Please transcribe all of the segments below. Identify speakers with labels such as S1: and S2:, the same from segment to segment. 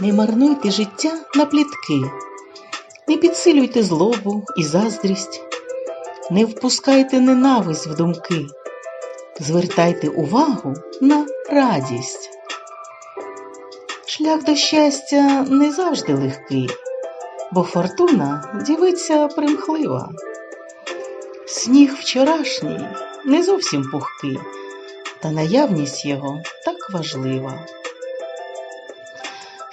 S1: Не марнуйте життя на плітки, не підсилюйте злобу і заздрість, не впускайте ненависть в думки, звертайте увагу на радість. Шлях до щастя не завжди легкий, бо фортуна дівиця примхлива. Сніг вчорашній не зовсім пухкий, та наявність його так важлива.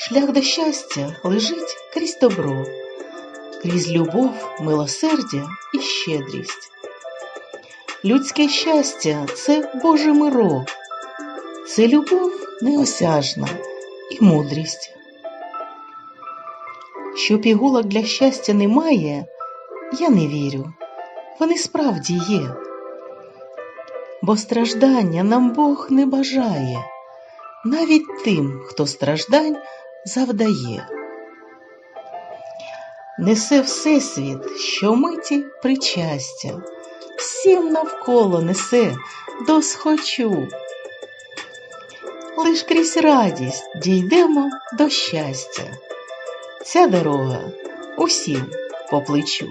S1: Шлях до щастя лежить крізь добро, крізь любов, милосердя і щедрість. Людське щастя це Боже миро, це любов неосяжна і мудрість. Що пігулок для щастя немає, я не вірю, вони справді є, бо страждання нам Бог не бажає, навіть тим, хто страждань завдає. Несе Всесвіт що миті причастя, всім навколо несе досхочу. Лиш крізь радість дійдемо до щастя. Ця дорога усім по плечу.